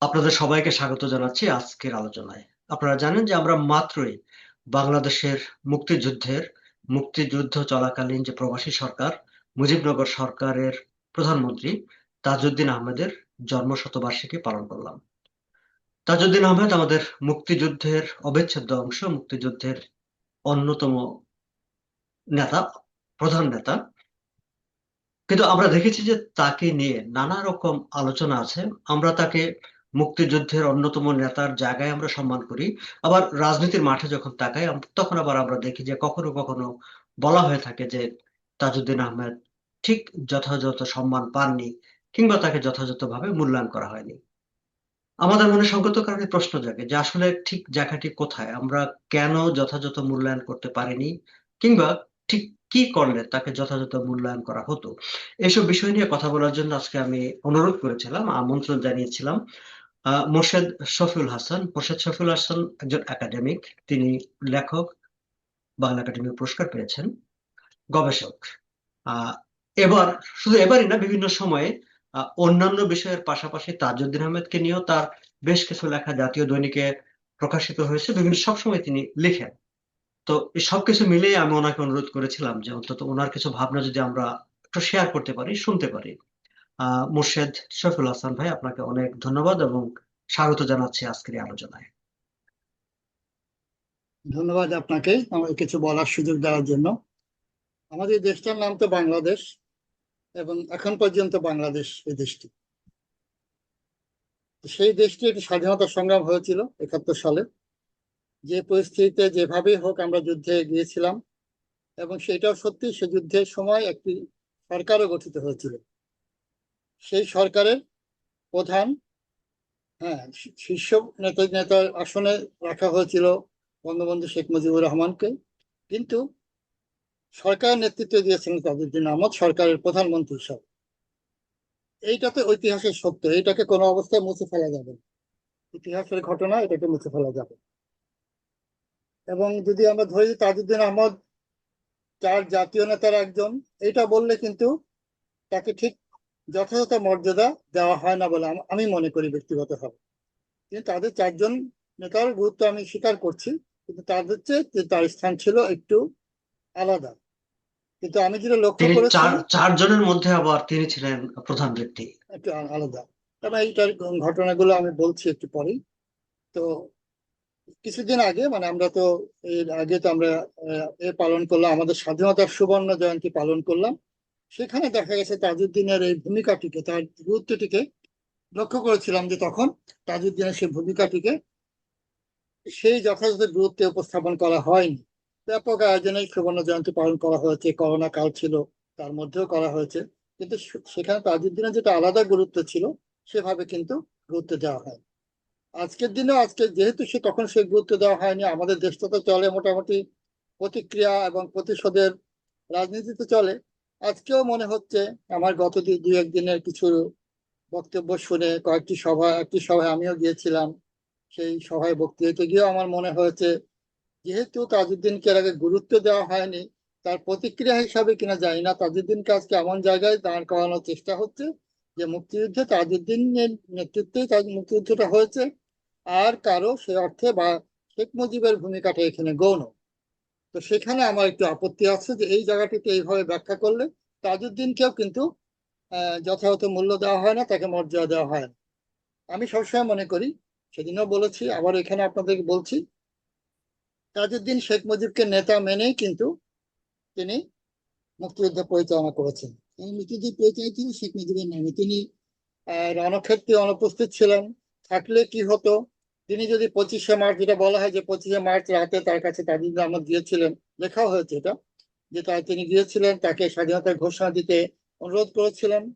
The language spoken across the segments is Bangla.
আপনাদের সবাইকে স্বাগত জানাচ্ছি আজকের আলোচনায়। আপনারা জানেন যে আমরা মাত্রই বাংলাদেশের মুক্তিযুদ্ধের, মুক্তিযুদ্ধ চলাকালীন যে প্রবাসী সরকার, মুজিবনগর সরকারের প্রধানমন্ত্রী তাজউদ্দিন আহমেদের জন্ম শতবার্ষিকী পালন করলাম। তাজউদ্দিন আহমেদ আমাদের মুক্তিযুদ্ধের অবিচ্ছেদ্য অংশ, মুক্তিযুদ্ধের অন্যতম নেতা, প্রধান নেতা। কিন্তু আমরা দেখেছি যে তাকে নিয়ে নানা রকম আলোচনা আছে। আমরা তাকে মুক্তিযুদ্ধের অন্যতম নেতার জায়গায় আমরা সম্মান করি। আবার রাজনীতির মাঠে যখন তাকাই তখন আবার আমরা দেখি যে কখনো কখনো বলা হয়ে থাকে যে তাজউদ্দিন আহমেদ ঠিক যথাযথ সম্মান পাননি কিংবা তাকে যথাযথভাবে মূল্যায়ন করা হয়নি। আমাদের মনে সঙ্গত কারণে প্রশ্ন জাগে যে আসলে ঠিক জায়গাটি কোথায়? আমরা কেন যথাযথ মূল্যায়ন করতে পারিনি কিংবা ঠিক কি করলে তাকে যথাযথ মূল্যায়ন করা হতো? এসব বিষয় নিয়ে কথা বলার জন্য আজকে আমি অনুরোধ করেছিলাম, আমন্ত্রণ জানিয়েছিলাম। মোর্শেদ শফিউল হাসান। মোর্শেদ শফিউল হাসান একজন একাডেমিক তিনি লেখক, বাংলা একাডেমি পুরস্কার পেয়েছেন, গবেষক। এবার, শুধু এবারই না, বিভিন্ন সময়ে অন্যান্য বিষয়ের পাশাপাশি তাজউদ্দিন আহমেদকে নিয়েও তার বেশ কিছু লেখা জাতীয় দৈনিকে প্রকাশিত হয়েছে। বিভিন্ন, সবসময় তিনি লিখেন। তো এই সবকিছু মিলিয়ে আমি ওনাকে অনুরোধ করেছিলাম যে অন্তত ওনার কিছু ভাবনা যদি আমরা একটু শেয়ার করতে পারি, শুনতে পারি। মুর্শেদ শফিউল হাসান ভাই, আপনাকে অনেক ধন্যবাদ এবং স্বাগত জানাচ্ছি আজকের আলোচনায়। ধন্যবাদ আপনাকে আমাকে কিছু বলার সুযোগ দেওয়ার জন্য। আমাদের দেশটার নাম তো বাংলাদেশ এবং এখন পর্যন্ত বাংলাদেশ এই দেশটি। সেই দেশটি একটি স্বাধীনতা সংগ্রাম হয়েছিল একাত্তর সালে। যে পরিস্থিতিতে যেভাবেই হোক আমরা যুদ্ধে গিয়েছিলাম এবং সেটাও সত্যি সে যুদ্ধের সময় একটি সরকারও গঠিত হয়েছিল। সেই সরকারের প্রধান হ্যাঁ শীর্ষ নেতা নেতার আসনে রাখা হয়েছিল বঙ্গবন্ধু শেখ মুজিবুর রহমানকে। কিন্তু সরকার নেতৃত্ব দিয়েছিলেন তাজউদ্দিন আহমদ সরকারের প্রধানমন্ত্রী হিসাবে। এইটা তো ঐতিহাসিক সত্য, এইটাকে কোনো অবস্থায় মুছে ফেলা যাবে না। ইতিহাসের ঘটনা এটাকে মুছে ফেলা যাবে এবং যদি আমরা ধরি তাজউদ্দিন আহমদ চার জাতীয় নেতার একজন এটা বললে কিন্তু তাকে ঠিক যথাযথ মর্যাদা দেওয়া হয় না বলে আমি মনে করি ব্যক্তিগতভাবে। কিন্তু তাদের চারজন নেতার গুরুত্ব আমি স্বীকার করছি কিন্তু তাদের চেয়ে তার স্থান ছিল একটু আলাদা। কিন্তু আমি যেটা লক্ষ্য করেছি চারজনের মধ্যে আবার তিনি ছিলেন প্রধান ব্যক্তি। একটু আলাদা। তবে এইটার ঘটনাগুলো আমি বলছি একটু পরেই। তো কিছুদিন আগে মানে আমরা তো এর আগে তো আমরা এ পালন করলাম আমাদের স্বাধীনতার সুবর্ণ জয়ন্তী পালন করলাম। সেখানে দেখা গেছে তাজউদ্দিনের এই ভূমিকাটিকে, তার গুরুত্বটিকে লক্ষ্য করেছিলাম যে তখন তাজউদ্দিনের সেই ভূমিকাটিকে সেই যথাযথ গুরুত্বে উপস্থাপন করা হয়নি। ব্যাপক আয়োজনে সুবর্ণ জয়ন্তী পালন করা হয়েছে, করোনা কাল ছিল, তার মধ্যেও করা হয়েছে। কিন্তু সেখানে তাজউদ্দিনের যেটা আলাদা গুরুত্ব ছিল, সেভাবে কিন্তু গুরুত্ব দেওয়া হয় আজকের দিনেও আজকে যেহেতু সে তখন সে গুরুত্ব দেওয়া হয়নি, আমাদের দেশটা তো চলে মোটামুটি প্রতিক্রিয়া এবং প্রতিশোধের রাজনীতিতে চলে আজকেও মনে হচ্ছে আমার গত দুই একদিনের কিছু বক্তব্য শুনে কয়েকটি সভা, একটি সভায় আমিও গিয়েছিলাম। সেই সভায় বক্তৃতা গিয়েও আমার মনে হয়েছে, যেহেতু তাজউদ্দিনকে এর আগে গুরুত্ব দেওয়া হয়নি, তার প্রতিক্রিয়া হিসাবে কিনা জানি না, তাজউদ্দিনকে আজকে এমন জায়গায় দাঁড় করানোর চেষ্টা হচ্ছে যে মুক্তিযুদ্ধে তাজউদ্দিনের নেতৃত্বেই তাজ মুক্তিযুদ্ধটা হয়েছে। আর কারও সে অর্থে বা শেখ মুজিবের ভূমিকাটা এখানে গৌণ। তো সেখানে আমার একটু আপত্তি আছে যে এই জায়গাটিতে এইভাবে ব্যাখ্যা করলে তাজউদ্দিনকেও কিন্তু যথাযথ মূল্য দেওয়া হয় না, তাকে মর্যাদা দেওয়া হয় না। আমি সবসময় মনে করি, সেদিনও বলেছি, আবার এখানে আপনাদেরকে বলছি, তাজউদ্দিন শেখ মুজিবকে নেতা মেনেই কিন্তু তিনি মুক্তিযুদ্ধ পরিচালনা করেছেন। মুক্তিযুদ্ধ পরিচালনা ছিল শেখ মুজিবের নামে। তিনি রণক্ষেত্রে অনুপস্থিত ছিলেন। থাকলে কি হতো? তিনি যদি পঁচিশে মার্চ, যেটা বলা হয় যে পঁচিশে মার্চ রাতে তার কাছে তাজউদ্দিন আহমদ গিয়েছিলেন, লেখাও হয়েছে এটা, যে তিনি গিয়েছিলেন, তাকে স্বাধীনতার ঘোষণা দিতে অনুরোধ করেছিলেন,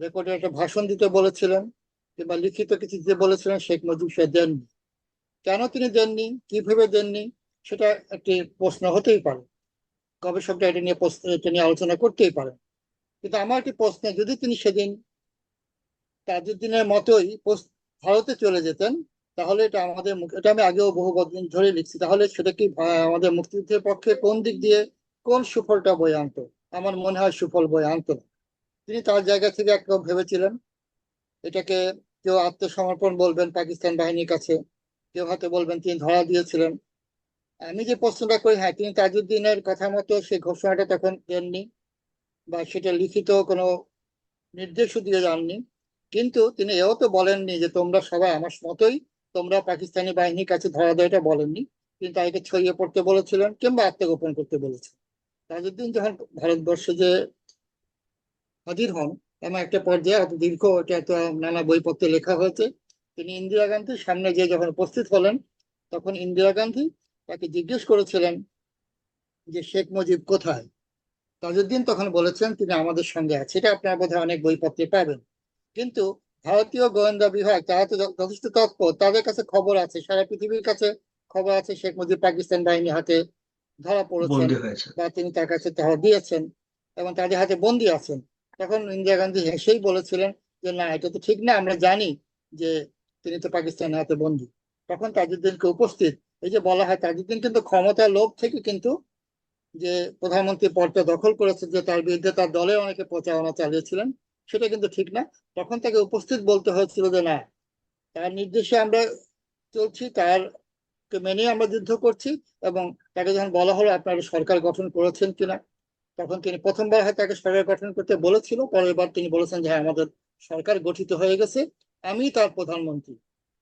রেকর্ডে একটা ভাষণ দিতে বলেছিলেন, কিংবা লিখিত কিছু দিতে বলেছিলেন, শেখ মুজিব সে দেননি। কেন তিনি দেননি? কীভাবে দেননি? সেটা একটি প্রশ্ন হতেই পারে। গবেষকরা এটা নিয়ে প্রশ্ন- এটা নিয়ে আলোচনা করতেই পারেন কিন্তু আমার একটি প্রশ্ন, যদি তিনি সেদিন তাজউদ্দিনের মতোই ভারতে চলে যেতেন তাহলে এটা আমাদের এটা আমি আগেও বহু দিন ধরে লিখছি। তাহলে সেটা কি আমাদের মুক্তিযুদ্ধের পক্ষে কোন দিক দিয়ে কোন সুফলটা বয়ে আনতো? আমার মনে হয় সুফল বয়ে আনতো তিনি তার জায়গা থেকে একরকম ভেবেছিলেন। এটাকে কেউ আত্মসমর্পণ বলবেন পাকিস্তান বাহিনীর কাছে, কেউ হয়তো বলবেন তিনি ধরা দিয়েছিলেন। আমি যে প্রশ্নটা করি হ্যাঁ তিনি তাজউদ্দিনের কথা মতো সেই ঘোষণাটা তখন দেননি বা সেটা লিখিত কোনো নির্দেশও দিয়ে যাননি। কিন্তু তিনি এও তো বলেননি যে তোমরা সবাই আমার মতোই তোমরা পাকিস্তানি বাহিনীর কাছে ধরা এটা বলেননি তিনি তাদেরকে ছড়িয়ে পড়তে বলেছিলেন কিংবা আত্মগোপন করতে বলেছিলেন তাজউদ্দিন যখন ভারতবর্ষে যে হাজির হন, এমন একটা পর্যায়ে এত দীর্ঘ, এটা এত নানা বইপত্রে লেখা হয়েছে, তিনি ইন্দিরা গান্ধীর সামনে গিয়ে যখন উপস্থিত হলেন, তখন ইন্দিরা গান্ধী তাকে জিজ্ঞেস করেছিলেন যে, শেখ মুজিব কোথায়? তাজউদ্দিন তখন বলেছেন, তিনি আমাদের সঙ্গে আছে। এটা আপনার বোধহয় অনেক বইপত্রে পাবেন। কিন্তু ভারতীয় গোয়েন্দা বিভাগ তারা তো যথেষ্ট তৎপর। তাদের কাছে খবর আছে সারা পৃথিবীর কাছে খবর আছে শেখ মুজিব পাকিস্তান বাহিনী হাতে ধরা পড়েছেন বা তিনি তার কাছে তাহা দিয়েছেন এবং তাদের হাতে বন্দী আছেন। তখন ইন্দিরা গান্ধী হেসেই বলেছিলেন যে না এটা তো ঠিক না আমরা জানি যে তিনি তো পাকিস্তানের হাতে বন্দী। তখন তাজউদ্দিনকে উপস্থিত এই যে বলা হয় তাজউদ্দিন কিন্তু ক্ষমতার লোভ থেকে কিন্তু যে প্রধানমন্ত্রী পদটা দখল করেছে যে তার বিরুদ্ধে তার দলের অনেকে প্রচারণা চালিয়েছিলেন সেটা কিন্তু ঠিক না। তখন তাকে উপস্থিত বলতে হয়েছিল যে, না, তার নির্দেশে আমরা চলছি তার মেনে আমরা যুদ্ধ করছি এবং তাকে যখন বলা হলো, আপনারা সরকার গঠন করেছেন কিনা? তখন তিনি প্রথমবার হয় তাকে সরকার গঠন করতে বলেছিল। পরের বার তিনি বলেছেন যে হ্যাঁ আমাদের সরকার গঠিত হয়ে গেছে। আমি তার প্রধানমন্ত্রী।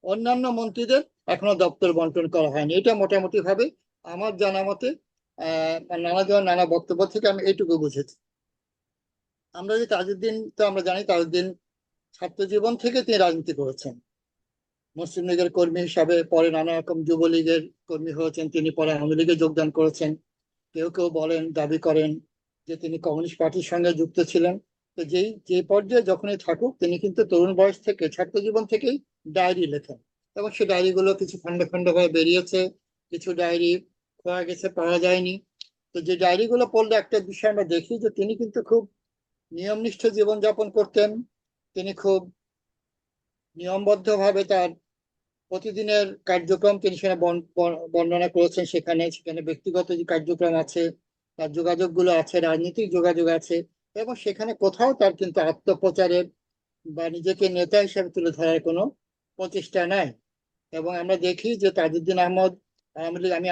অন্যান্য মন্ত্রীদের এখনও দপ্তর বন্টন করা হয়নি। এটা মোটামুটি ভাবে আমার জানা মতে আহ নানা জন নানা বক্তব্য থেকে আমি এইটুকু বুঝেছি। আমরা যে তাজউদ্দিন তো আমরা জানি তাজউদ্দিন ছাত্র জীবন থেকে তিনি রাজনীতি করেছেন। মুসলিম লীগের কর্মী হিসাবে পরে নানা রকম যুবলীগের কর্মী হয়েছেন, তিনি পরে আওয়ামী লীগে যোগদান করেছেন। কেউ কেউ বলেন, দাবি করেন যে তিনি কমিউনিস্ট পার্টির সঙ্গে যুক্ত ছিলেন। তো যেই, যে পর্যায়ে যখনই থাকুক, তিনি কিন্তু তরুণ বয়স থেকে ছাত্র জীবন থেকেই ডায়েরি লেখেন। এবং সেই ডায়েরিগুলো কিছু খন্ড খন্ড হয়ে বেরিয়েছে, কিছু ডায়েরি খোয়া গেছে পাওয়া যায়নি। তো যে ডায়েরিগুলো পড়লে একটা বিষয় আমরা দেখি যে তিনি কিন্তু খুব নিয়মনিষ্ঠ জীবনযাপন করতেন। তিনি খুব নিয়মবদ্ধভাবে তার প্রতিদিনের কার্যক্রম তিনি সেখানে বর্ণ- বর্ণ- বর্ণনা করেছেন। সেখানে সেখানে ব্যক্তিগত যে কার্যক্রম আছে, তার যোগাযোগগুলো আছে, রাজনৈতিক যোগাযোগ আছে এবং সেখানে কোথাও তার কিন্তু আত্মপ্রচারের বা নিজেকে নেতা হিসেবে তুলে ধরার কোনো প্রচেষ্টা নাই। এবং আমরা দেখি যে তাজউদ্দিন আহমদ আওয়ামী লীগ, আমি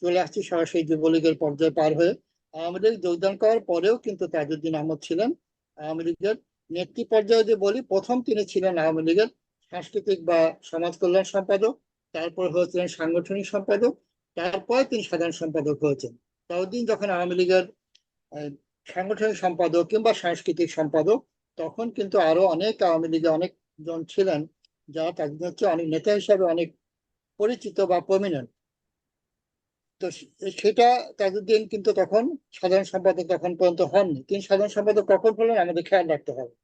চলে আসছি সরাসরি যুবলীগের পর্যায়ে পার হয়ে। আওয়ামী লীগ যোগদান করার পরেও কিন্তু তাজউদ্দিন আহমদ ছিলেন আওয়ামী লীগের নেত্রী পর্যায়ে যদি বলি, প্রথম তিনি ছিলেন আওয়ামী লীগের সাংস্কৃতিক বা সমাজ কল্যাণ সম্পাদক, তারপর হয়েছিলেন সাংগঠনিক সম্পাদক, তারপরে তিনি সাধারণ সম্পাদক হয়েছেন। তাউদ্দিন যখন আওয়ামী লীগের সাংগঠনিক সম্পাদক কিংবা সাংস্কৃতিক সম্পাদক, তখন কিন্তু আরও অনেক আওয়ামী লীগে অনেক জন ছিলেন, যারা তাদের হচ্ছে অনেক নেতা হিসাবে অনেক পরিচিত বা প্রমিনেন্ট। তো সেটা তাজউদ্দিন কিন্তু তখন সাধারণ সম্পাদক তখন পর্যন্ত হননি। তিনি সাধারণ সম্পাদক কখন হলেন আমাদের খেয়াল রাখতে হবে।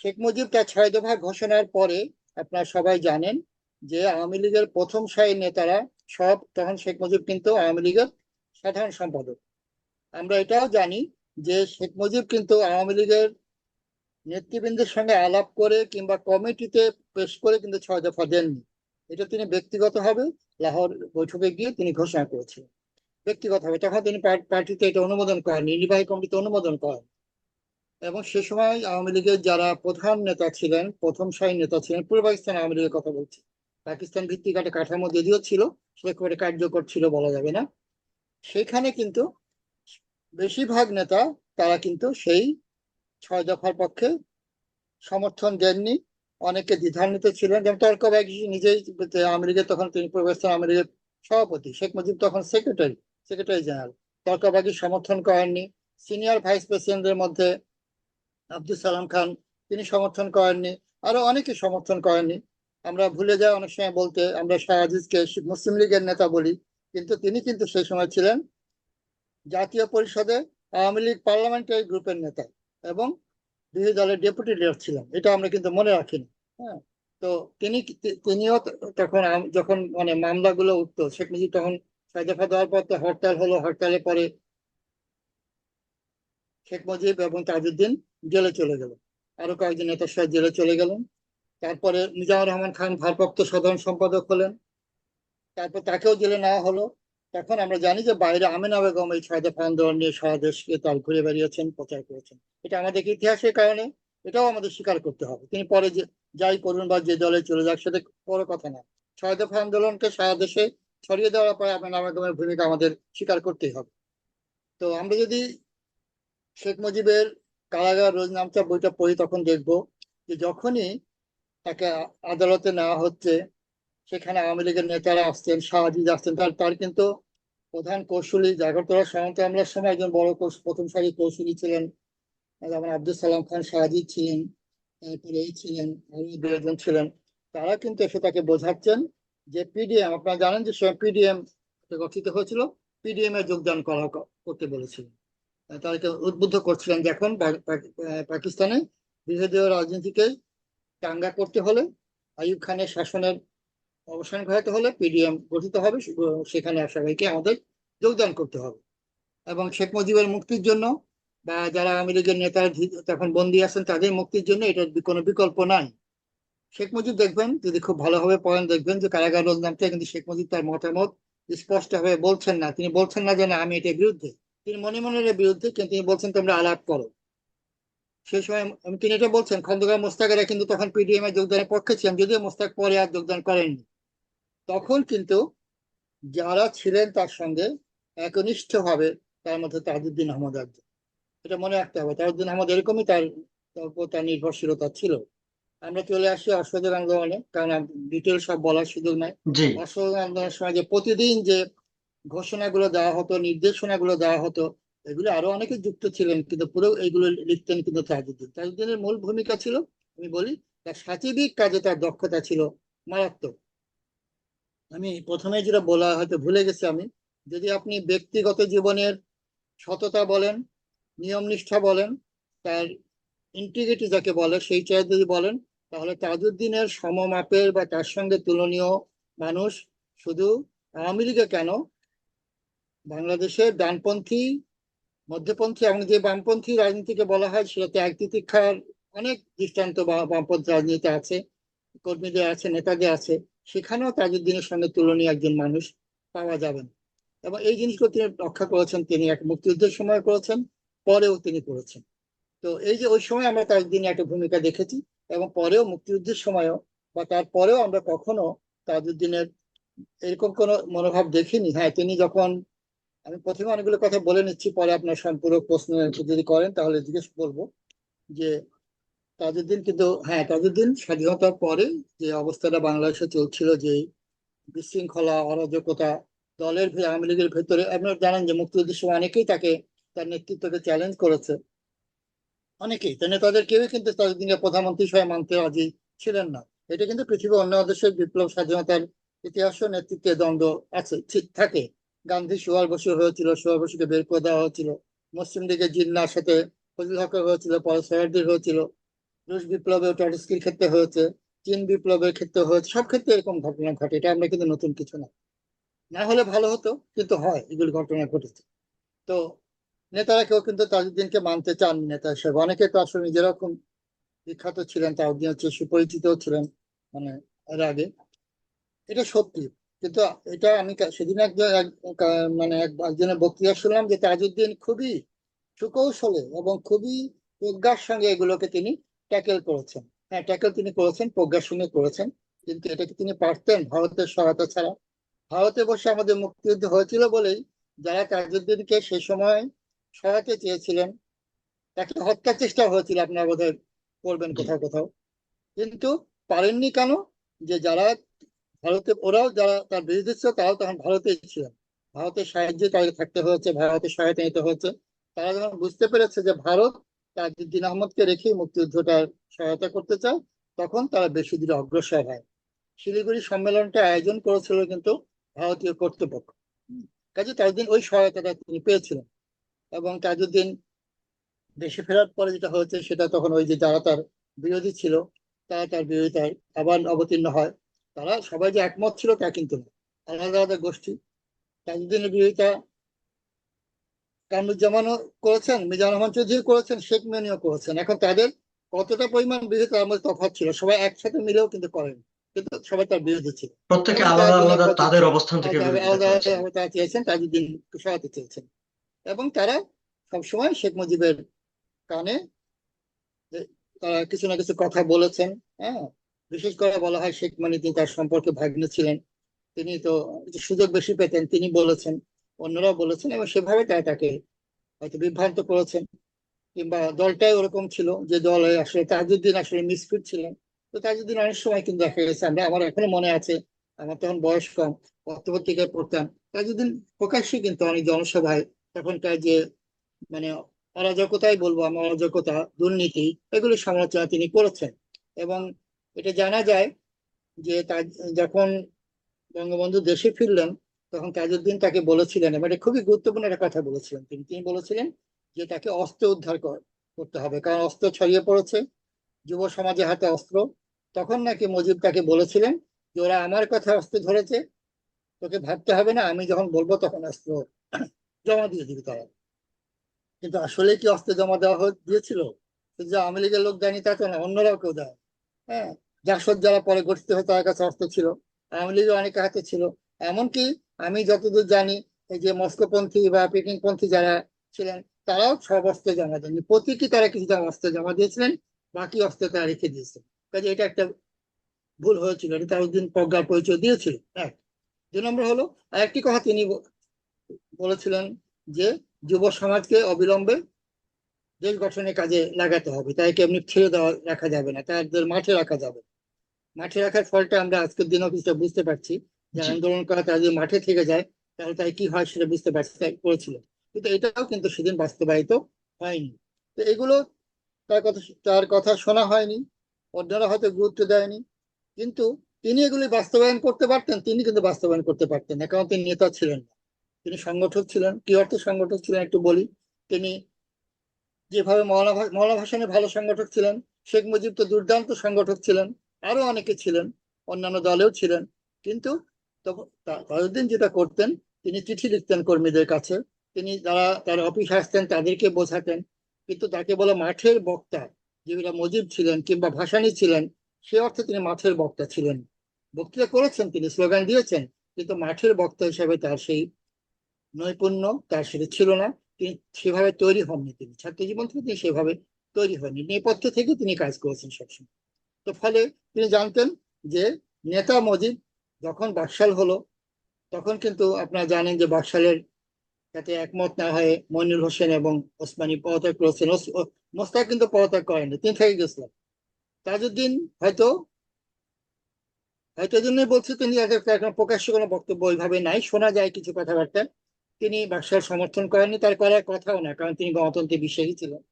শেখ মুজিব তার ছয় দফা ঘোষণার পরে আপনারা সবাই জানেন যে আওয়ামী লীগের প্রথম সারি নেতারা সব তখন শেখ মুজিব কিন্তু আওয়ামী লীগের সাধারণ সম্পাদক। আমরা এটাও জানি যে শেখ মুজিব কিন্তু আওয়ামী লীগের নেতৃবৃন্দের সঙ্গে আলাপ করে কিংবা কমিটিতে পেশ করে কিন্তু ছয় দফা দেননি। এটা তিনি ব্যক্তিগতভাবে লাহোর বৈঠকে গিয়ে তিনি ঘোষণা করেছিলেন। ব্যক্তিগতভাবে তখন তিনি পার্টিতে এটা অনুমোদন করেন, নির্বাহী কমিটিতে অনুমোদন করেন। এবং সে সময় আওয়ামী লীগের যারা প্রধান নেতা ছিলেন, প্রথম সারি নেতা ছিলেন পূর্ব পাকিস্তান আওয়ামী লীগের কথা বলছি। পাকিস্তান ভিত্তিক একটা কাঠামো যদিও ছিল, সেটা খুব একটা কার্যকর ছিল বলা যাবে না। সেখানে কিন্তু বেশিরভাগ নেতা, তারা কিন্তু সেই ছয় দফার পক্ষে সমর্থন দেননি। অনেকে দ্বিধান্বিত ছিলেন। যেমন তর্ক নিজেই লীগের তখন তিনি আওয়ামী লীগের সভাপতি, শেখ মুজিব তখন সেক্রেটারি সেক্রেটারি জেনারেল তর্ক ব্যাগি সমর্থন করেননি। সিনিয়র ভাইস প্রেসিডেন্টের মধ্যে আব্দুল সালাম খান, তিনি সমর্থন করেননি। আরও অনেকে সমর্থন করেননি। আমরা ভুলে যাই অনেক সময় বলতে, আমরা শাহ আজিজকে মুসলিম লীগের নেতা বলি, কিন্তু তিনি কিন্তু সেই সময় ছিলেন জাতীয় পরিষদে আওয়ামী লীগ পার্লামেন্টারি গ্রুপের নেতা এবং বিরোধী দলের ডেপুটি লিডার ছিলেন এটা আমরা কিন্তু মনে রাখিনি। হ্যাঁ তো তিনি তিনিও তখন যখন মানে মামলাগুলো উঠতো, শেখ মুজিব তখন দফা দেওয়ার পর তো হরতাল হলো। হরতালের পরে শেখ মুজিব এবং তাজউদ্দিন জেলে চলে গেল। আরও কয়েকজন নেতার সাথে জেলে চলে গেলেন। তারপরে মিজানুর রহমান খান ভারপ্রাপ্ত সাধারণ সম্পাদক হলেন। তারপর তাকেও জেলে নেওয়া হলো। তখন আমরা জানি যে বাইরে আমিনা বেগম এই ছয় দফা আন্দোলন নিয়ে সারা দেশকে তার ঘুরে বেরিয়েছেন প্রচার করেছেন। এটা আমাদের ইতিহাসের কারণে, এটাও আমাদের স্বীকার করতে হবে। তিনি পরে যে, যাই করুন বা যে দলে চলে যাক, সেটা বড় কথা না। ছয় দফা আন্দোলনকে সারা দেশে ছড়িয়ে দেওয়ার পরে আপনার নামাগমের ভূমিকা আমাদের স্বীকার করতেই হবে। তো আমরা যদি শেখ মুজিবের কারাগার রোজনামচা বইটা পড়ি, তখন দেখব যে যখনই তাকে আদালতে নেওয়া হচ্ছে সেখানে আওয়ামী লীগের নেতারা আসছেন শাহজিদ আসছেন তার তার কিন্তু প্রধান কৌশলী জাগরতলা সীমান্ত হামলার সময় একজন বড় প্রথম সারি কৌশলী ছিলেন, যেমন আব্দুল সালাম খান, শাহজিদ ছিলেন, তারপরে এই ছিলেন দু একজন ছিলেন। তারা কিন্তু এসে তাকে বোঝাচ্ছেন যে পিডিএম আপনারা জানেন যে পিডিএম গঠিত হয়েছিল পিডিএম এ যোগদান করা করতে বলেছিলেন তাদেরকে উদ্বুদ্ধ করছিলেন যে এখন পাকিস্তানে বিরোধী রাজনীতিকে চাঙ্গা করতে হলে আইয়ুব খানের শাসনের অবসান ঘটাতে হলে পিডিএম গঠিত হবে সেখানে সবাইকে আমাদের যোগদান করতে হবে। এবং শেখ মুজিবের মুক্তির জন্য বা যারা আওয়ামী লীগের নেতারা ধি- তখন বন্দী আছেন, তাদের মুক্তির জন্য এটার কোনো বিকল্প নাই। শেখ মুজিব দেখবেন, যদি খুব ভালোভাবে পয়েন্ট দেখবেন যে কারাগার রোজ নামতে কিন্তু শেখ মুজিব তার মতামত স্পষ্টভাবে বলছেন না। তিনি বলছেন না যে, না, আমি এটার বিরুদ্ধে। তিনি মনে মনে এর বিরুদ্ধে, কিন্তু তিনি বলছেন, তোমরা আলাপ করো। সেই সময় তিনি এটা বলছেন, খন্দকার মোস্তাকেরা কিন্তু তখন পিডিএম এ যোগদানের পক্ষে ছিলেন, যদিও মোস্তাক পরে আর যোগদান করেননি। তখন কিন্তু যারা ছিলেন তার সঙ্গে একনিষ্ঠ ভাবে তার মধ্যে তাজউদ্দিন আহমদ একজন এটা মনে রাখতে হবে। তাজউদ্দিন আহমদ এরকমই তার তার উপর তার নির্ভরশীলতা ছিল। আমরা চলে আসি অসহযোগ আন্দোলনে কারণ ডিটেল সব বলার সুযোগ নাই। অসহযোগ আন্দোলনের সময় যে প্রতিদিন যে ঘোষণাগুলো দেওয়া হতো নির্দেশনাগুলো দেওয়া হতো এগুলো আরও অনেকে যুক্ত ছিলেন কিন্তু পুরো এগুলো লিখতেন কিন্তু তাজউদ্দিন তাজউদ্দিনের মূল ভূমিকা ছিল আমি বলি তার সাচিবিক কাজে তার দক্ষতা ছিল মারাত্মক। আমি প্রথমে যেটা বলা, হয়তো ভুলে গেছি আমি। যদি আপনি ব্যক্তিগত জীবনের সততা বলেন, নিয়ম নিষ্ঠা বলেন, তার ইন্টিগ্রিটি যাকে বলে, সেই চেয়ে যদি বলেন, তাহলে তাজউদ্দিনের সমমাপের বা তার সঙ্গে তুলনীয় মানুষ শুধু আওয়ামী লীগে কেন? বাংলাদেশের ডানপন্থী মধ্যপন্থী এবং যে বামপন্থী রাজনীতিকে বলা হয়, সেটাতে এক তিতিক্ষার অনেক দৃষ্টান্ত বা- বামপন্থী রাজনীতি আছে, কর্মীদের আছে, নেতাদের আছে। সেখানেও তাজউদ্দিনের সঙ্গে তুলনীয় একজন মানুষ পাওয়া যাবে না এবং এই জিনিসগুলো তিনি রক্ষা করেছেন, তিনি এক মুক্তিযুদ্ধের সময় করেছেন, পরেও তিনি করেছেন। তো এই যে ওই সময় আমরা তাজউদ্দিনের একটা ভূমিকা দেখেছি এবং পরেও মুক্তিযুদ্ধের সময়ও বা তারপরেও আমরা কখনো তাজউদ্দিনের এরকম কোনো মনোভাব দেখিনি। হ্যাঁ তিনি যখন, আমি প্রথমে অনেকগুলো কথা বলে নিচ্ছি, পরে আপনার সম্পূরক প্রশ্ন যদি করেন তাহলে জিজ্ঞেস করব যে তাজউদ্দিন কিন্তু হ্যাঁ তাজউদ্দিন স্বাধীনতার পরে যে অবস্থাটা বাংলাদেশে চলছিল, যে বিশৃঙ্খলা, অরাজকতা, দলের আওয়ামী লীগের ভেতরে, আপনারা জানেন যে মুক্তিযুদ্ধের সময় অনেকেই তাকে, তার নেতৃত্বকে চ্যালেঞ্জ করেছে। অনেকেই তো নেতাদের কেউই কিন্তু তাজউদ্দিনকে প্রধানমন্ত্রী হিসেবে মানতে রাজি ছিলেন না। এটা কিন্তু পৃথিবীর অন্য দেশের বিপ্লব, স্বাধীনতার ইতিহাস নেতৃত্বে দ্বন্দ্ব আছে, ঠিক থাকে। গান্ধী সুভাষ বসু হয়েছিল সুভাষ বসুকে বের করে দেওয়া হয়েছিল। মুসলিম লীগের জিন্নার সাথে ফজল হকের হয়েছিল পরে সয়ারদির হয়েছিল। রুশ বিপ্লবে টটস্কির ক্ষেত্রে হয়েছে চীন বিপ্লবের ক্ষেত্রে হয়েছে, সব ক্ষেত্রে এরকম ঘটনা ঘটে, এটা আমরা কিন্তু নতুন কিছু না। না হলে ভালো হতো, কিন্তু হয়, এগুলো ঘটনা ঘটেছে। তো নেতারা কেউ কিন্তু তাজউদ্দিনকে মানতে চান নেতা হিসেবে। অনেকে তো আসলে খুব বিখ্যাত ছিলেন, তাজউদ্দিন হচ্ছে সুপরিচিত ছিলেন মানে এর আগে। এটা সত্যি, কিন্তু এটা আমি সেদিন একজন, এক- মানে এক- একজনের বক্তৃতা শুনলাম যে তাজউদ্দিন খুবই সুকৌশলে এবং খুবই প্রজ্ঞার সঙ্গে এগুলোকে তিনি ট্যাকেল করেছেন। হ্যাঁ ট্যাকেল তিনি করেছেন, প্রজ্ঞার সঙ্গে করেছেন। কিন্তু এটাকে তিনি পারতেন ভারতের সহায়তা ছাড়া। ভারতে বসে আমাদের মুক্তিযুদ্ধ হয়েছিল বলেই যারা তাজউদ্দিনকে সে সময় সহায়তা চেয়েছিলেন, তাকে হত্যার চেষ্টা হয়েছিল আপনারা বোধহয় করবেন কোথাও কোথাও। কিন্তু পারেননি কেন? যে যারা ভারতে, ওরাও যারা তার বিরোধী ছিল, তারাও তখন ভারতেই ছিলেন ভারতের সাহায্যে তাদের থাকতে হয়েছে, ভারতের সহায়তা নিতে হয়েছে। তারা যখন বুঝতে পেরেছে যে ভারত তাজউদ্দিন আহমদকে রেখেই মুক্তিযুদ্ধটার সহায়তা করতে চায়, তখন তারা বেশি দূরে অগ্রসর হয়। শিলিগুড়ি সম্মেলনটা আয়োজন করেছিল কিন্তু ভারতীয় কর্তৃপক্ষ। কাজে তাজউদ্দিন ওই সহায়তাটা তিনি পেয়েছিলেন। এবং তাজউদ্দিন দেশে ফেরার পরে যেটা হয়েছে, সেটা তখন ওই যে যারা তার বিরোধী ছিল, তারা তার বিরোধিতায় আবার অবতীর্ণ হয়। তারা সবাই যে একমত ছিল তা কিন্তু আলাদা আলাদা গোষ্ঠী। তাজউদ্দিনের বিরোধিতা কামরুজ্জামানও করেছেন মিজান রহমান চৌধুরী করেছেন শেখ মেনিও করেছেন। এখন তাদের কতটা পরিমাণ বিরোধিতা তার মধ্যে তফাৎ ছিল সবাই একসাথে মিলেও কিন্তু করেন। কিন্তু সবাই তার বিরোধী ছিল। প্রত্যেকে আলাদা আলাদা তাদের অবস্থান থেকে আলাদা আলাদা তারা চেয়েছেন তাজউদ্দিন সহায়তা চেয়েছেন। এবং তারা সবসময় শেখ মুজিবের কানে তারা কিছু না কিছু কথা বলেছেন হ্যাঁ? বিশেষ করে বলা হয় শেখ মানিদ্দিন তার সম্পর্কে ভাগ্নে ছিলেন। তিনি তো সুযোগ বেশি পেতেন তিনি বলেছেন। অন্যরাও বলেছেন এবং সেভাবে তারা তাকে হয়তো বিভ্রান্ত করেছেন। কিংবা দলটাই ওরকম ছিল যে দলে আসলে তাজউদ্দিন আসলে মিসফিট ছিলেন। তো তাজউদ্দিন অনেক সময় কিন্তু দেখা গেছে, আমরা, আমার এখনও মনে আছে, আমার তখন বয়স কম, পত্রপত্রিকায় পড়তাম। তাজউদ্দিন প্রকাশ্যে কিন্তু অনেক জনসভায় তখনকার যে মানে অরাজকতাই বলব আমরা, অরাজকতা, দুর্নীতি, এগুলি সমালোচনা তিনি করেছেন। এবং এটা জানা যায় যে তার যখন বঙ্গবন্ধু দেশে ফিরলেন তখন তাজউদ্দিন তাকে বলেছিলেন এবারে খুবই গুরুত্বপূর্ণ একটা কথা বলেছিলেন তিনি। তিনি বলেছিলেন যে, তাকে অস্ত্র উদ্ধার কর- করতে হবে। কারণ অস্ত্র ছড়িয়ে পড়েছে, যুব সমাজের হাতে অস্ত্র। তখন নাকি মুজিব তাকে বলেছিলেন যে, ওরা আমার কথা অস্ত্র ধরেছে, তোকে ভাবতে হবে না, আমি যখন বলব তখন অস্ত্র জমা দিয়ে দিবি তারা। কিন্তু আসলে কি অস্ত্র জমা দেওয়া দিয়েছিল? যে আওয়ামী লীগের লোক দেয়নি তা তো না, অন্যরাও কেউ দেয়। হ্যাঁ জাসদ যারা পরে গঠিত হয়ে তার কাছে অস্ত্র ছিল, আওয়ামী লীগের অনেকের হাতে ছিল। এমনকি আমি যতদূর জানি, এই যে মস্কোপন্থী বা পিকিংপন্থী যারা ছিলেন, তারাও সব অস্ত্র জমা দেননি। প্রতীকী তারা কিছুটা অস্ত্র জমা দিয়েছিলেন, বাকি অস্ত্র তারা রেখে দিয়েছে কাজে এটা একটা ভুল হয়েছিল, এটা তার দিন প্রজ্ঞার পরিচয় দিয়েছিল। এক দুই নম্বর হলো, আরেকটি কথা তিনি বলেছিলেন যে যুব সমাজকে অবিলম্বে দেশ গঠনের কাজে লাগাতে হবে। তাদেরকে এমনি ছেড়ে দেওয়া, রাখা যাবে না তাদের মাঠে রাখা যাবে মাঠে রাখার ফলটা আমরা আজকের দিনও কিছুটা বুঝতে পারছি। যে জি। আন্দোলন করা তারা যদি মাঠে থেকে যায় তাহলে তাই কি হয় সেটা বুঝতে পারছি তাই করেছিল। কিন্তু এটাও কিন্তু সেদিন বাস্তবায়িত হয়নি। তো এগুলো তার কথা তার কথা শোনা হয়নি অন্যরা হয়তো গুরুত্ব দেয়নি কিন্তু তিনি এগুলি বাস্তবায়ন করতে পারতেন তিনি কিন্তু বাস্তবায়ন করতে পারতেন না কারণ তিনি নেতা ছিলেন না। তিনি সংগঠক ছিলেন কি অর্থে সংগঠক ছিলেন একটু বলি। তিনি যেভাবে মৌলানা ভা- মৌলানা ভাসানের ভালো সংগঠক ছিলেন শেখ মুজিব তো দুর্দান্ত সংগঠক ছিলেন আরও অনেকে ছিলেন অন্যান্য দলেও ছিলেন কিন্তু তখন যেটা করতেন, তিনি চিঠি লিখতেন কর্মীদের কাছে। তিনি যারা তার অফিস আসতেন, তাদেরকে বোঝাতেন। কিন্তু তাকে বলে মাঠের বক্তা। যেগুলা মজিব ছিলেন কিংবা ভাসানী ছিলেন, সে অর্থে তিনি মাঠের বক্তা ছিলেন। বক্তৃতা করেছেন, তিনি স্লোগান দিয়েছেন, কিন্তু মাঠের বক্তা হিসেবে তার সেই নৈপুণ্য, তার সেটা ছিল না। তিনি সেভাবে তৈরি হননি তিনি। ছাত্র জীবন থেকে তিনি সেভাবে তৈরি হননি। নেপথ্য থেকে তিনি কাজ করেছেন সবসময়। তো ফলে তিনি জানতেন যে নেতা মজিদ যখন বাকশাল হলো, তখন কিন্তু আপনারা জানেন যে বাকশালের সাথে একমত না হয়ে মইনুল হোসেন এবং ওসমানী পদত্যাগ করেছেন। মোস্তাক কিন্তু পদত্যাগ করেনি তিনি থেকে গেছিলেন। তাজউদ্দিন হয়তো হয়তো জন্যই বলছি তিনি এখন প্রকাশ্যে কোনো বক্তব্য ওইভাবে নাই। শোনা যায় কিছু কথাবার্তা। তিনি বাকশাল সমর্থন করেননি, তার করার কথাও না, কারণ তিনি গণতন্ত্রে বিশ্বাসী ছিলেন।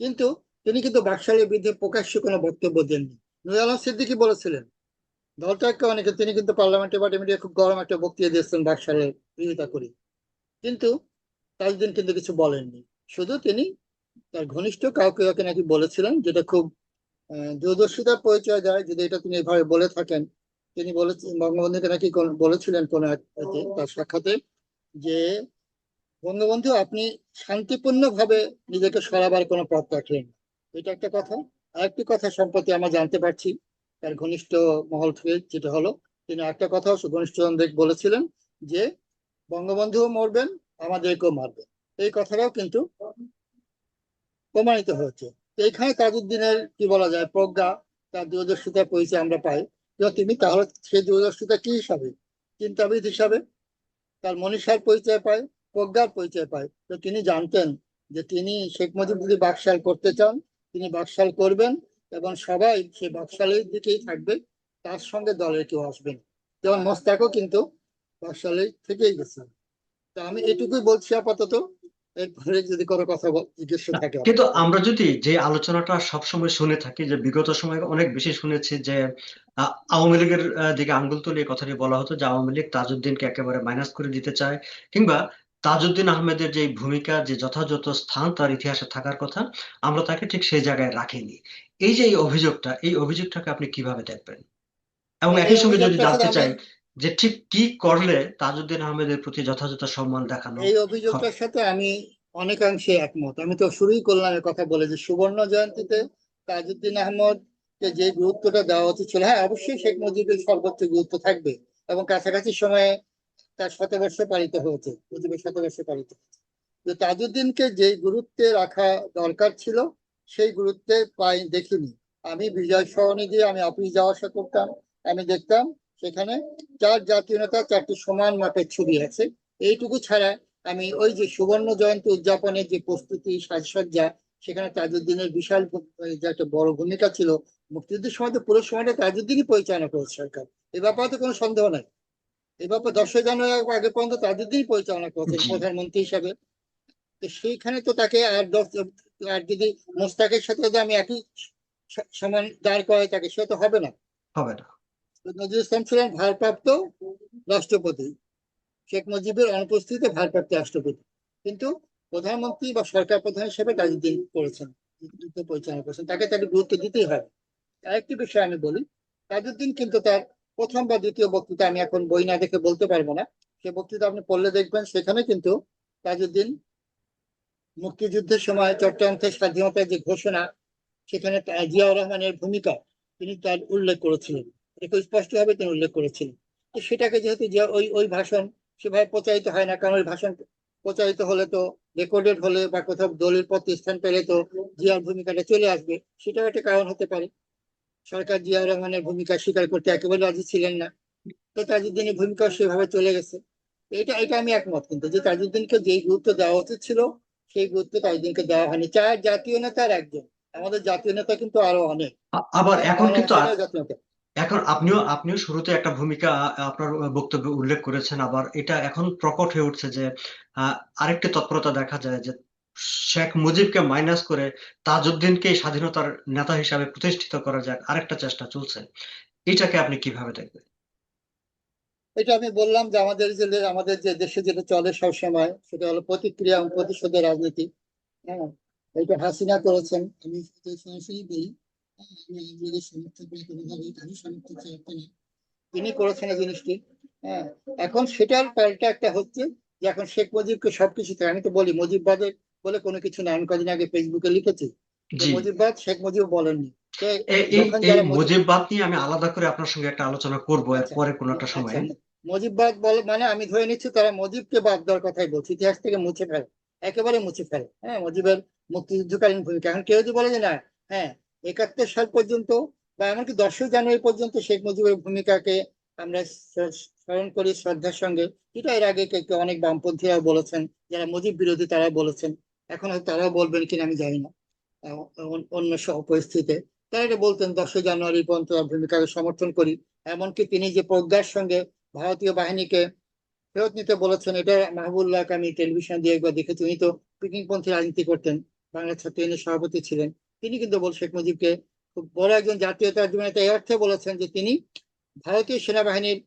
কিন্তু তিনি কিন্তু বাকশালের বিরুদ্ধে প্রকাশ্যে কোনো বক্তব্য দেননি। নুর আলম সিদ্দিকি বলেছিলেন দলটাকে অনেকে, তিনি কিন্তু পার্লামেন্টে বা মিডিয়া খুব গরম একটা বক্তৃতা দিয়েছেন বাকশালের বিরোধিতা করি। কিন্তু তাজউদ্দিন কিন্তু কিছু বলেননি। শুধু তিনি তার ঘনিষ্ঠ কাউকে কাউকে নাকি বলেছিলেন, যেটা খুব দূরদর্শিতার পরিচয় দেয়, যদি এটা তিনি এভাবে বলে থাকেন। তিনি বলেছেন, বঙ্গবন্ধুকে নাকি বলেছিলেন কোন তার সাক্ষাতে, যে বঙ্গবন্ধু আপনি শান্তিপূর্ণ ভাবে নিজেকে সরাবার কোনো পথ রাখলেন এটা একটা কথা। আরেকটি কথা সম্প্রতি আমরা জানতে পারছি তার ঘনিষ্ঠ মহল থেকে যেটা হলো, তিনি একটা কথা ঘনিষ্ঠজনদের বলেছিলেন যে, বঙ্গবন্ধুও মরবেন, আমাদেরকেও মারবেন। এই কথাটাও কিন্তু প্রমাণিত হয়েছে। তো এখানে তাজউদ্দিনের কি বলা যায়, প্রজ্ঞা, তার দূরদর্শিতার পরিচয় আমরা পাই। তিনি, তাহলে সেই দূরদর্শিতা কি হিসাবে? চিন্তাবিদ হিসাবে তার মনীষার পরিচয় পায়, প্রজ্ঞার পরিচয় পায়। তো তিনি জানতেন যে তিনি শেখ মুজিব যদি বাকশাল করতে চান, তিনি বাকশাল করবেন। এবং সবাই সে বাকশালের দিকেই থাকবে তার সঙ্গে দলের কেউ আসবে না। যেমন মোস্তাকও কিন্তু বাকশালের থেকেই গেছেন তো আমি এটুকুই বলছি আপাতত। এরপরে যদি কোনো কথা জিজ্ঞেস থাকে কিন্তু আমরা যদি যে আলোচনাটা সবসময় শুনে থাকি যে বিগত সময়ে অনেক বেশি শুনেছি যে আওয়ামী লীগের দিকে আঙ্গুল তুলে এই কথাটি বলা হতো যে আওয়ামী লীগ তাজউদ্দিনকে একেবারে মাইনাস করে দিতে চায়। কিংবা তাজউদ্দিন আহমেদের যে ভূমিকা যে যথাযথ স্থান তার ইতিহাসে থাকার কথা আমরা তাকে ঠিক সেই জায়গায় রাখিনি। এই যে এই অভিযোগটা এই অভিযোগটাকে আপনি কীভাবে দেখবেন? এবং একই সঙ্গে যদি জানতে চাই যে ঠিক কি করলে তাজউদ্দিন আহমেদের প্রতি যথাযথ সম্মান দেখানো এই অভিযোগটার সাথে আমি অনেকাংশে একমত। আমি তো শুরুই করলাম কথা বলে যে সুবর্ণ জয়ন্তীতে তাজউদ্দিন আহমদ কে যে গুরুত্বটা দেওয়া উচিত ছিল হ্যাঁ অবশ্যই শেখ মুজিবের সর্বোচ্চ গুরুত্ব থাকবে এবং কাছাকাছি সময়ে তার শতবর্ষ পালিত হয়েছে মুজিবের শতবর্ষ পালিত হয়েছে। তাজউদ্দিনকে যে গুরুত্বে রাখা দরকার ছিল সেই গুরুত্বে পাই দেখিনি। আমি বিজয় সরণি দিয়ে আমি অফিস যাওয়া আসা করতাম। আমি দেখতাম সেখানে চার জাতীয় নেতা, চারটি সমান মাপের ছবি আছে। এইটুকু ছাড়া আমি ওই যে সুবর্ণ জয়ন্তী উদযাপনের যে প্রস্তুতি, সাজসজ্জা, সেখানে তাজউদ্দিনের বিশাল একটা বড় ভূমিকা ছিল। মুক্তিযুদ্ধের সময় তো পুরো সময়টা তাজউদ্দিনই পরিচালনা করেছে সরকার। এ ব্যাপারে তো কোনো সন্দেহ নাই। এ ব্যাপারে দশই জানুয়ারি আগে পর্যন্ত তাজউদ্দিনই পরিচালনা করেছেন প্রধানমন্ত্রী হিসাবে। তো সেইখানে তো তাকে আর দশ আর যদি মোস্তাকের সাথে যদি আমি একই সমান দাঁড় করাই তাকে সে তো হবে না। হবে না। নজরুল ইসলাম ছিলেন ভারপ্রাপ্ত রাষ্ট্রপতি। শেখ মুজিবের অনুপস্থিতিতে ভারপ্রাপ্ত রাষ্ট্রপতি। কিন্তু প্রধানমন্ত্রী বা সরকার প্রধান হিসেবে তাজউদ্দিন করেছেন পরিচালনা করেছেন তাকে তাকে গুরুত্ব দিতেই হবে আরেকটি বিষয় আমি বলি তাজউদ্দিন কিন্তু তার প্রথম বা দ্বিতীয় বক্তৃতা আমি এখন বই না দেখে বলতে পারব না। সে বক্তৃতা আপনি পড়লে দেখবেন সেখানে কিন্তু তাজউদ্দিন মুক্তিযুদ্ধের সময় চট্টগ্রাম স্বাধীনতার যে ঘোষণা, সেখানে জিয়াউর রহমানের ভূমিকা তিনি তার উল্লেখ করেছিলেন। এটা স্পষ্টভাবে তিনি উল্লেখ করেছিলেন। তো সেটাকে যেহেতু ওই ওই ভাষণ সেভাবে প্রচারিত হয় না, কারণ ওই ভাষণ প্রচারিত হলে তো রেকর্ডেড হলে বা কোথাও দলের পত্র স্থান পেলে তো জিয়ার ভূমিকাটা চলে আসবে। সেটাও একটা কারণ হতে পারে। সরকার জিয়াউর রহমানের ভূমিকা স্বীকার করতে একেবারে রাজি ছিলেন না। তো তাজউদ্দিনের ভূমিকা সেভাবে চলে গেছে। এটা এটা আমি একমত। কিন্তু যে তাজউদ্দিনকে যেই গুরুত্ব দেওয়া উচিত ছিল সেই গুরুত্ব তাজউদ্দিনকে দেওয়া হয়নি চার জাতীয় নেতার একজন। আমাদের জাতীয় নেতা কিন্তু আরও অনেক। আবার এখন কিন্তু এখন আপনিও আপনিও শুরুতে একটা ভূমিকা আপনার বক্তব্যে উল্লেখ করেছেন আবার এটা এখন প্রকট হয়ে উঠছে যে আরেকটি তৎপরতা দেখা যায় যে শেখ মুজিবকে মাইনাস করে তাজউদ্দিনকে স্বাধীনতার নেতা হিসাবে প্রতিষ্ঠিত করা যাক আরেকটা চেষ্টা চলছে। এটাকে আপনি কীভাবে দেখবেন? এটা আমি বললাম যে আমাদের যে আমাদের যে দেশে যেটা চলে সবসময় সেটা হলো প্রতিক্রিয়া এবং প্রতিশোধের রাজনীতি। হ্যাঁ এটা হাসিনা করেছেন। আমি সরাসরি বলি আমি সমর্থক আমি সমর্থক তিনি করেছেন এই জিনিসটি। হ্যাঁ এখন সেটার পাল্টা একটা হচ্ছে যে এখন শেখ মুজিবকে সবকিছু থেকে আমি তো বলি মুজিববাদের বলে কোনো কিছু না আমি কদিন আগে ফেসবুকে লিখেছি মুজিববাদ শেখ মুজিব বলেননি। এই মুজিববাদ নিয়ে আমি আলাদা করে আপনার সঙ্গে একটা আলোচনা করব এর আচ্ছা। পরে কোনো একটা সময়ে। আচ্ছা। মুজিববাদ বল মানে আমি ধরে নিচ্ছি তারা মুজিবকে বাদ দেওয়ার কথাই বলছে, ইতিহাস থেকে মুছে ফেলে, একেবারে মুছে ফেলে। হ্যাঁ মজিবের মুক্তিযুদ্ধকালীন ভূমিকা। এখন কেউ যদি বলে যে না হ্যাঁ একাত্তর সাল পর্যন্ত বা এমনকি দশই জানুয়ারি পর্যন্ত শেখ মুজিবের ভূমিকাকে আমরা স্মরণ করি শ্রদ্ধার সঙ্গে। এটা এর আগে অনেক বামপন্থীরাও বলেছেন, যারা মুজিব বিরোধী তারা বলেছেন। এখন হয়তো তারাও বলবেন কিনা আমি জানি না। অন্য সহ পরিস্থিতিতে। তারা এটা বলতেন, দশই জানুয়ারি পর্যন্ত ভূমিকাকে সমর্থন করি। এমনকি তিনি যে প্রজ্ঞার সঙ্গে ভারতীয় বাহিনীকে ফেরত নিতে বলেছেন। এটা মাহবুল্লাহকে আমি টেলিভিশন দিয়ে একবার দেখেছি। উনি তো পিকিংপন্থী রাজনীতি করতেন। বাংলা ছাত্র ইউনিয়নের সভাপতি ছিলেন। তিনি কিন্তু বল শেখ মুজিবকে খুব বড় একজন জাতীয়তাবাদী নেতা এই অর্থে বলেছেন যে তিনি ভারতীয় সেনাবাহিনীর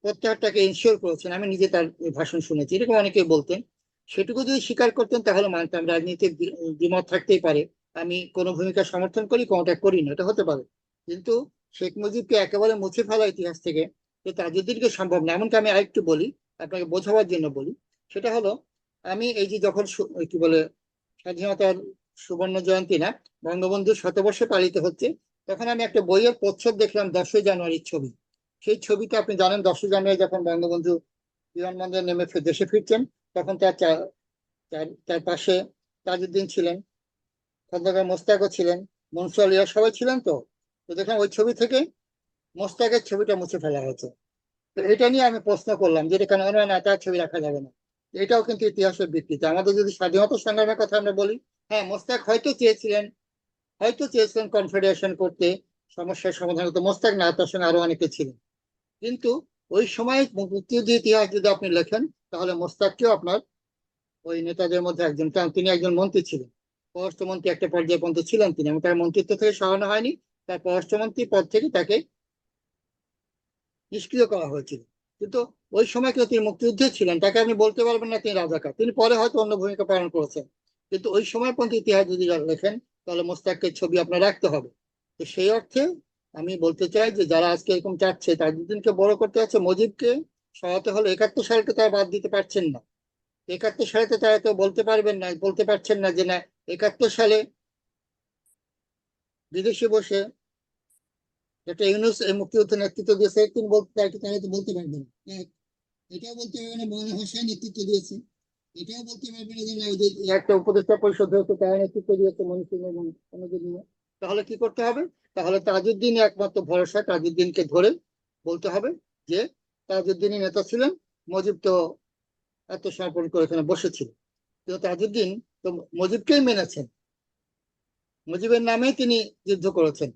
প্রত্যাহারটাকে ইনশিওর করেছেন। আমি নিজে তার ভাষণ শুনেছি। এরকম অনেকেই বলতেন। সেটুকু যদি স্বীকার করতেন তাহলে মানতাম। রাজনীতির দ্বি- দ্বিমত থাকতেই পারে। আমি কোনো ভূমিকা সমর্থন করি, কোনোটা করি না। এটা হতে পারে। কিন্তু শেখ মুজিবকে একেবারে মুছে ফেলা ইতিহাস থেকে যে তাজউদ্দিনকে সম্ভব না, এমনকি আমি আরেকটু বলি, আপনাকে বোঝাবার জন্য বলি, সেটা হলো আমি এই যে যখন কি বলে, স্বাধীনতার সুবর্ণ জয়ন্তী না বঙ্গবন্ধুর শতবর্ষে পালিত হচ্ছে, তখন আমি একটা বইয়ের প্রচ্ছদ দেখলাম দশই জানুয়ারির ছবি। সেই ছবিটা আপনি জানেন, দশই জানুয়ারি যখন বঙ্গবন্ধু বিমানবন্দরে নেমে দেশে ফিরছেন, তখন তার, তার- পাশে তাজউদ্দিন ছিলেন, খন্দকার মোস্তাকও ছিলেন, মনসুর আলিয়া সবাই ছিলেন তো। তো দেখলাম ওই ছবি থেকে মোস্তাকের ছবিটা মুছে ফেলা হয়েছে। তো এটা নিয়ে আমি প্রশ্ন করলাম যে কেন না না, তার ছবি রাখা যাবে না। এটাও কিন্তু ইতিহাসের বিকৃতি। আমাদের যদি স্বাধীনতা সংগ্রামের কথা আমরা বলি হ্যাঁ মোস্তাক হয়তো চেয়েছিলেন হয়তো চেয়েছিলেন কনফেডারেশন করতে সমস্যার সমাধান করতে মোস্তাক না তার সঙ্গে আরও অনেকে ছিলেন। কিন্তু ওই সময় মুক্তিযুদ্ধ ইতিহাস যদি আপনি লেখেন তাহলে মোস্তাককেও আপনার ওই নেতাদের মধ্যে একজন কারণ তিনি একজন মন্ত্রী ছিলেন। পররাষ্ট্রমন্ত্রী একটা পর্যায়ে পর্যন্ত ছিলেন তিনি এবং তার মন্ত্রিত্ব থেকে সরানো হয়নি। তার পররাষ্ট্রমন্ত্রী পদ থেকে তাকে নিষ্ক্রিয় করা হয়েছিল। কিন্তু ওই সময় কেউ তিনি মুক্তিযুদ্ধে ছিলেন, তাকে আপনি বলতে পারবেন না তিনি রাজাকার। তিনি পরে হয়তো অন্য ভূমিকা পালন করেছেন। কিন্তু ওই সময় পর্যন্ত ইতিহাস যদি লেখেন, তাহলে মোস্তাকের ছবি আপনার রাখতে হবে। তো সেই অর্থে আমি বলতে চাই যে যারা আজকে এরকম চাচ্ছে তাজউদ্দিনকে বড় করতে যাচ্ছে মজিবকে সহায়তা হলে একাত্তর সালকে তারা বাদ দিতে পারছেন না। একাত্তর সালে তো তারা তো বলতে পারবেন না, বলতে পারছেন না যে না, একাত্তর সালে বিদেশে বসে একটা ইউনুস এই মুক্তিযুদ্ধ নেতৃত্ব দিয়েছে তিনি বলতে তার বলতে পারবেন না। এটাও বলতে পারবেন না মৌলানা হোসেন নেতৃত্ব দিয়েছে। এটাও বলতে পারবে না যে একটা উপদেষ্টা পরিষদ হচ্ছে তারা নেতৃত্ব দিয়েছে মনীষিং এবং অন্যদের নিয়ে। তাহলে কি করতে হবে? তাহলে তাজউদ্দিন একমাত্র ভরসা, তাজউদ্দিনকে ধরে বলতে হবে যে, তাজউদ্দিনই নেতা ছিলেন, মজিব তো আত্মসমর্পণ করে এখানে বসেছিল। কিন্তু তাজউদ্দিন তো মজিবকেই মেনেছেন। মুজিবের নামেই তিনি যুদ্ধ করেছেন।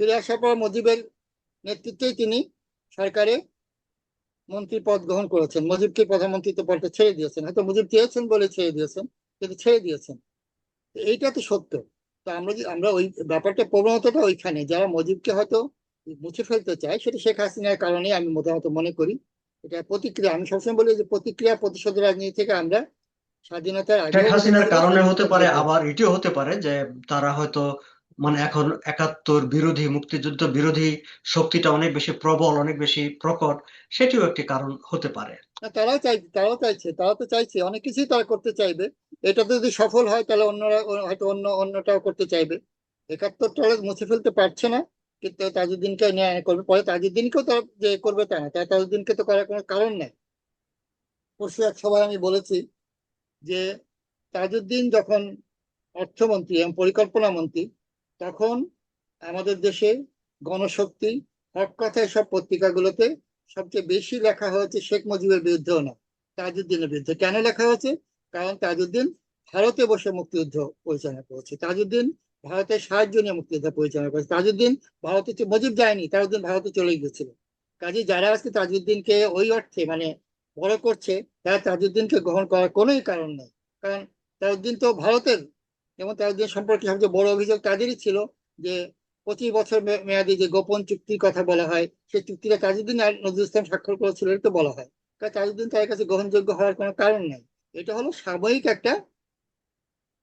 ফিরে আসার পর মুজিবের নেতৃত্বেই তিনি সরকারে মন্ত্রী পদ গ্রহণ করেছেন। মুজিবকে প্রধানমন্ত্রীত্ব পদটা ছেড়ে দিয়েছেন। হয়তো মুজিব চেয়েছেন বলে ছেড়ে দিয়েছেন কিন্তু ছেড়ে দিয়েছেন। এইটা তো সত্য। তো আমরা আমরা ওই ব্যাপারটা প্রবণতাটা ওইখানে। যারা মজিবকে হয়তো মুছে ফেলতে চায় সেটা শেখ হাসিনার কারণে আমি মোটামত মনে করি। এটা প্রতিক্রিয়া আমি সবসময় বলি যে প্রতিক্রিয়া প্রতিশোধ রাজনীতি থেকে আমরা স্বাধীনতার আগে শেখ হাসিনার কারণে হতে পারে। আবার এটিও হতে পারে যে তারা হয়তো মানে এখন একাত্তর বিরোধী, মুক্তিযুদ্ধ বিরোধী শক্তিটা অনেক বেশি প্রবল, অনেক বেশি প্রকট, সেটিও একটি কারণ হতে পারে। তারাও চাই, তারাও চাইছে তারা তো চাইছে, অনেক কিছুই তারা করতে চাইবে। এটা যদি সফল হয়, তাহলে অন্যরা, হয়তো অন্য, অন্যটাও করতে চাইবে। একাত্তরটা মুছে ফেলতে পারছে না, কিন্তু তাজউদ্দিনকে ন্যায় করবে। পরে তাজউদ্দিনকেও তারা যে করবে তা না তাজউদ্দিনকে তো করার কোনো কারণ নাই। পরশু এক সভায় আমি বলেছি যে তাজউদ্দিন যখন অর্থমন্ত্রী এবং পরিকল্পনা মন্ত্রী তখন আমাদের দেশে গণশক্তি হক কথায় সব পত্রিকাগুলোতে সবচেয়ে বেশি লেখা হয়েছে শেখ মুজিবের বিরুদ্ধেও না, তাজউদ্দিনের বিরুদ্ধে। কেন লেখা হয়েছে? কারণ তাজউদ্দিন ভারতে বসে মুক্তিযুদ্ধ পরিচালনা করেছে। তাজউদ্দিন ভারতের সাহায্য নিয়ে মুক্তিযুদ্ধ পরিচালনা করেছে। তাজউদ্দিন ভারতে মুজিব যায়নি, তাজউদ্দিন ভারতে চলে গিয়েছিল। কাজে যারা আজকে তাজউদ্দিনকে ওই অর্থে মানে বড় করছে, তারা তাজউদ্দিনকে গ্রহণ করার কোনোই কারণ নেই। কারণ তাজউদ্দিন তো ভারতের এবং তাজউদ্দিন সম্পর্কে সবচেয়ে বড় অভিযোগ তাদেরই ছিল যে পঁচিশ বছর মেয়াদি যে গোপন চুক্তির কথা বলা হয়, সেই চুক্তিটা তাজউদ্দিন আর নজরুল ইসলাম স্বাক্ষর করেছিল এটা বলা হয়। কারণ তাজউদ্দিন তাদের কাছে গ্রহণযোগ্য হওয়ার কোনো কারণ নেই। এটা হলো সাময়িক একটা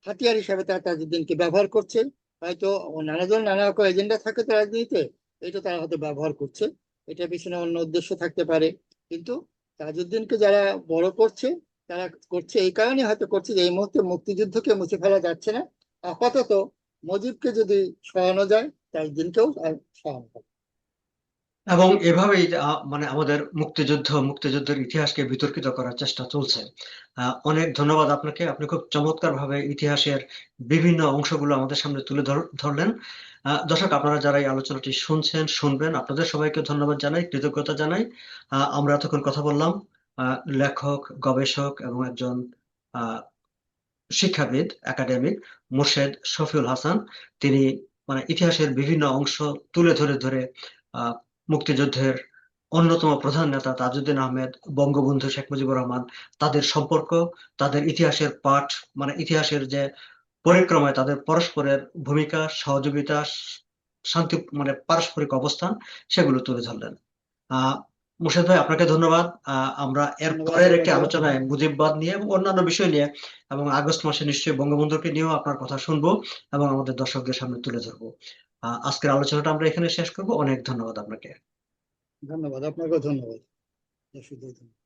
হাতিয়ার হিসাবে তারা তাজউদ্দিনকে ব্যবহার করছে। হয়তো নানাজন নানা রকম এজেন্ডা থাকে তো রাজনীতিতে, এটা তারা হয়তো ব্যবহার করছে। এটা পিছনে অন্য উদ্দেশ্য থাকতে পারে। কিন্তু তাজউদ্দিনকে যারা বড় করছে তারা করছে এই কারণে হয়তো করছে যে এই মুহূর্তে মুক্তিযুদ্ধকে মুছে ফেলা যাচ্ছে না। আপাতত মুজিবকে যদি সরানো যায় তাজউদ্দিনকেও আর সরানো হবে। এবং এভাবেই মানে আমাদের মুক্তিযুদ্ধ, মুক্তিযুদ্ধের ইতিহাসকে বিতর্কিত করার চেষ্টা চলছে। অনেক ধন্যবাদ আপনাকে। আপনি খুব চমৎকার ভাবে ইতিহাসের বিভিন্ন অংশগুলো আমাদের সামনে তুলে ধর- ধরলেন। দর্শক, আপনারা যারা এই আলোচনাটি শুনছেন, শুনবেন, আপনাদের সবাইকে ধন্যবাদ জানাই, কৃতজ্ঞতা জানাই। আমরা এতক্ষণ কথা বললাম। লেখক, গবেষক এবং একজন শিক্ষাবিদ, একাডেমিক, মোর্শেদ শফিউল হাসান। তিনি মানে ইতিহাসের বিভিন্ন অংশ তুলে ধরে ধরে মুক্তিযুদ্ধের অন্যতম প্রধান নেতা তাজউদ্দিন আহমেদ, বঙ্গবন্ধু শেখ মুজিবুর রহমান, তাদের সম্পর্ক, তাদের ইতিহাসের পাঠ মানে ইতিহাসের যে পরিক্রমায় তাদের পরস্পরের ভূমিকা, সহযোগিতা, শান্তি মানে পারস্পরিক অবস্থান, সেগুলো তুলে ধরলেন। আহ মুর্শেদ ভাই আপনাকে ধন্যবাদ। আমরা এর পরের একটি আলোচনায় মুজিববাদ নিয়ে এবং অন্যান্য বিষয় নিয়ে এবং আগস্ট মাসে নিশ্চয়ই বঙ্গবন্ধুকে নিয়েও আপনার কথা শুনব এবং আমাদের দর্শকদের সামনে তুলে ধরবো। আজকের আলোচনাটা আমরা এখানে শেষ করব। অনেক ধন্যবাদ আপনাকে। ধন্যবাদ আপনাকেও ধন্যবাদ। ধন্যবাদ